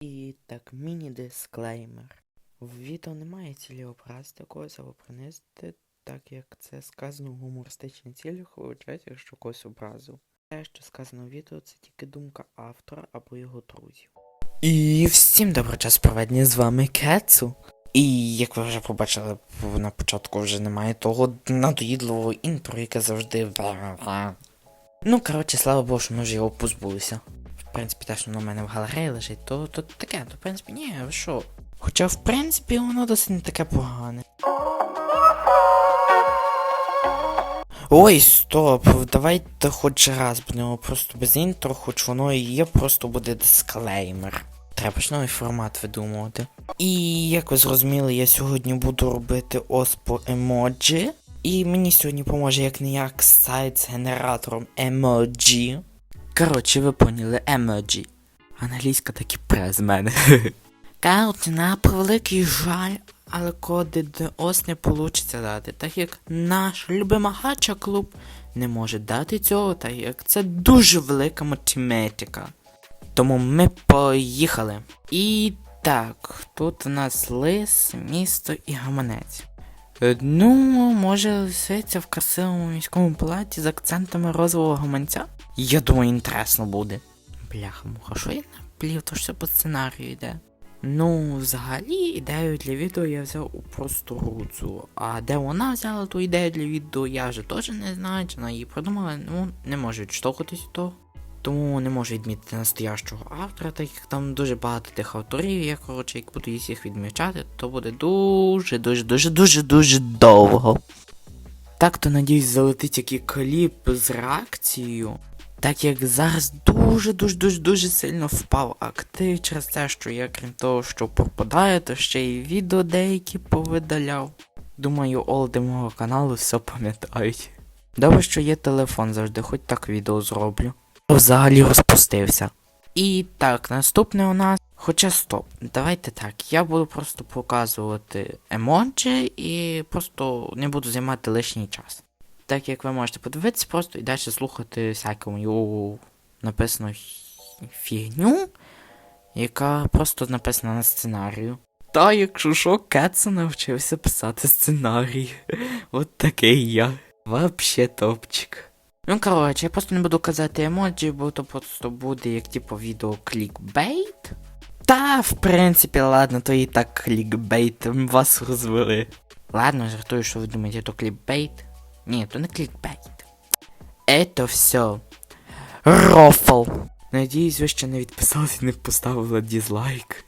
І так, міні-дисклеймер. В відео немає цілі образити когось або принизити, так як це сказано в гумористичній цілях, вибачайте, якщо когось образив. Те, що сказано в відео, це тільки думка автора або його друзів. І всім добрий час проведення з вами Кецу. І як ви вже побачили, на початку вже немає того надоїдливого інтро, яке завжди. Ну, коротше, слава Богу, що ми вже його позбулися. Принципі, те, що воно в мене в галереї лежить, то, то таке, то в принципі, ні, ви що. Хоча, в принципі, воно досить не таке погане. Ой, стоп, давайте хоч раз будемо просто без інтро, хоч воно і є, просто буде дисклеймер. Треба ж новий формат видумувати. І як ви зрозуміли, я сьогодні буду робити оспо емоджі. І мені сьогодні поможе як не як сайт з генератором емоджі. Коротше, ви поняли, емоджі. Англійська так і пре з мене. Коротше, на превеликий жаль, але коди ДОС не вийде дати, так як наш любима гача клуб не може дати цього, так як це дуже велика математика. Тому ми поїхали. І так, тут у нас лис, місто і гаманець. Е, Ну, може лисиця в красивому міському платі з акцентами розового гаманця? Я думаю, інтересно буде. Бляха, муха, що я наплів, то все по сценарію йде. Ну, взагалі, ідею для відео я взяв у просто Рудзу. А де вона взяла ту ідею для відео, я вже теж не знаю, чи вона її придумала, ну, не можу відштовхуватись від того. Тому не можу відмітити настоящого автора, так як там дуже багато тих авторів, я коротше, як буду їх відмічати, то буде дуже, дуже, дуже, дуже, дуже довго. Так то надіюсь залетить який кліп з реакцією. Так як зараз дуже дуже дуже дуже сильно впав актив через те, що я крім того, що пропадаю, то ще й відео деякі повидаляв. Думаю, олди мого каналу все пам'ятають. Добре, що є телефон завжди, хоч так відео зроблю. Взагалі розпустився. І так, наступне у нас. Хоча стоп, давайте так. Я буду просто показувати емоджі і просто не буду займати лишній час. Так як ви можете подивитися, просто і далі слухати всяку мою написану фігню, яка просто написана на сценарію. Та, якщо що, Кетса навчився писати сценарій. От такий я. Вообще топчик. Ну, коротше, я просто не буду казати емоджі, бо то просто буде як типу відео клікбейт. Та, в принципі, ладно, то і так клікбейт вас розвели. Ладно, жартую, що ви думаєте, то клікбейт. Ні, то не клікбейт. Это все. Рофл. Надіюсь, ви ще не відписалися і не поставили дізлайк.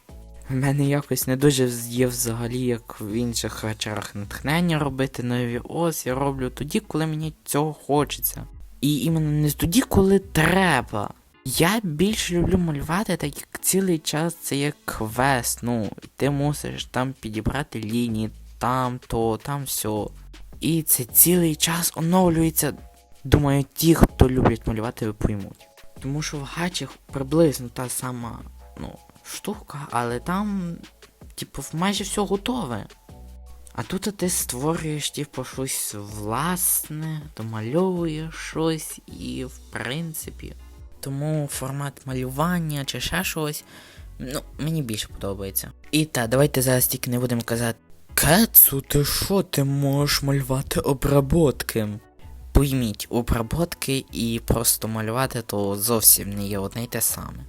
В мене якось не дуже є взагалі, як в інших вечорах натхнення робити нові ос, я роблю тоді, коли мені цього хочеться. І іменно не тоді, коли треба. Я більше люблю малювати, так як цілий час це як квест. Ну, ти мусиш там підібрати лінії, там то, там все. І це цілий час оновлюється. Думаю, ті, хто люблять малювати, поймуть. Тому що в гачах приблизно та сама ну, штука, але там, типу, майже все готове. А тут ти створюєш, типу, щось власне, домальовуєш щось і, в принципі. Тому формат малювання чи ще щось, ну, мені більше подобається. І так, давайте зараз тільки не будемо казати. Кецу, ти що, ти можеш малювати обработки? Пойміть, обработки і просто малювати то зовсім не є одне й те саме.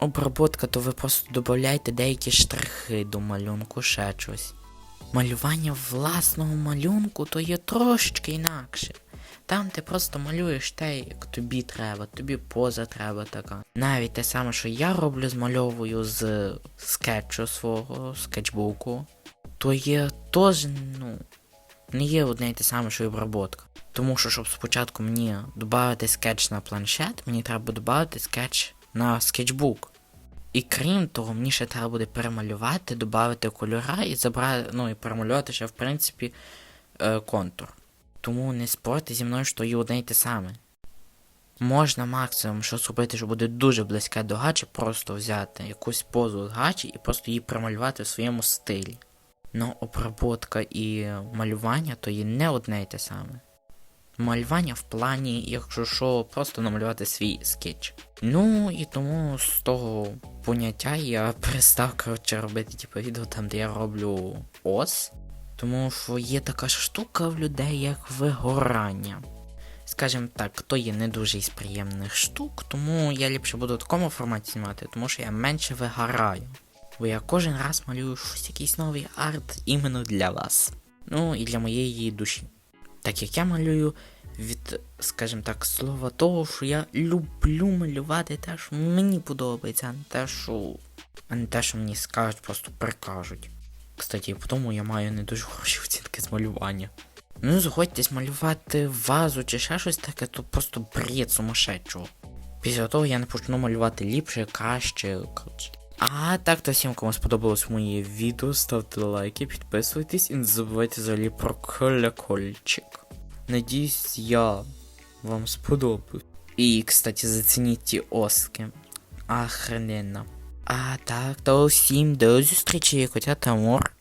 Обработка, то ви просто додаєте деякі штрихи до малюнку, ще щось. Малювання власного малюнку то є трошечки інакше. Там ти просто малюєш те, як тобі треба, тобі поза треба така. Навіть те саме, що я роблю, змальовую з скетчу свого скетчбуку, то є теж, ну, не є одне й те саме, що і обработка. Тому що, щоб спочатку мені додати скетч на планшет, мені треба додати скетч на скетчбук. І крім того, мені ще треба буде перемалювати, додати кольора і забрати, ну і перемалювати ще, в принципі, е, контур. Тому не спорте зі мною, що є одне й те саме. Можна максимум що зробити, що буде дуже близьке до гачі, просто взяти якусь позу з гачі і просто її промалювати в своєму стилі. Ну, обработка і малювання то є не одне й те саме. Малювання в плані, якщо що, просто намалювати свій скетч. Ну і тому з того поняття, я перестав коротше робити типу, відео там, де я роблю ос. Тому що є така штука в людей, як вигорання. Скажімо так, то є не дуже із приємних штук, тому я ліпше буду в такому форматі знімати, тому що я менше вигораю. Бо я кожен раз малюю щось якийсь новий арт іменно для вас. Ну і для моєї душі. Так як я малюю від, скажімо так, слова того, що я люблю малювати те, що мені подобається, а не те, що. А не те, що мені скажуть, просто прикажуть. Кстати, по тому я маю не дуже хороші оцінки з малювання. Ну, заходьтесь малювати вазу чи ще щось таке, то просто бред сумасшедшого. Після того я не почну малювати ліпше, краще. А так то всім, кому сподобалось моє відео, ставте лайки, підписуйтесь і не забувайте взагалі про колокольчик. Надіюсь, я вам сподобаюсь. І, кстати, зацініть ті оски. Охрененно. А так, то всім до зустрічі, котя Тамур.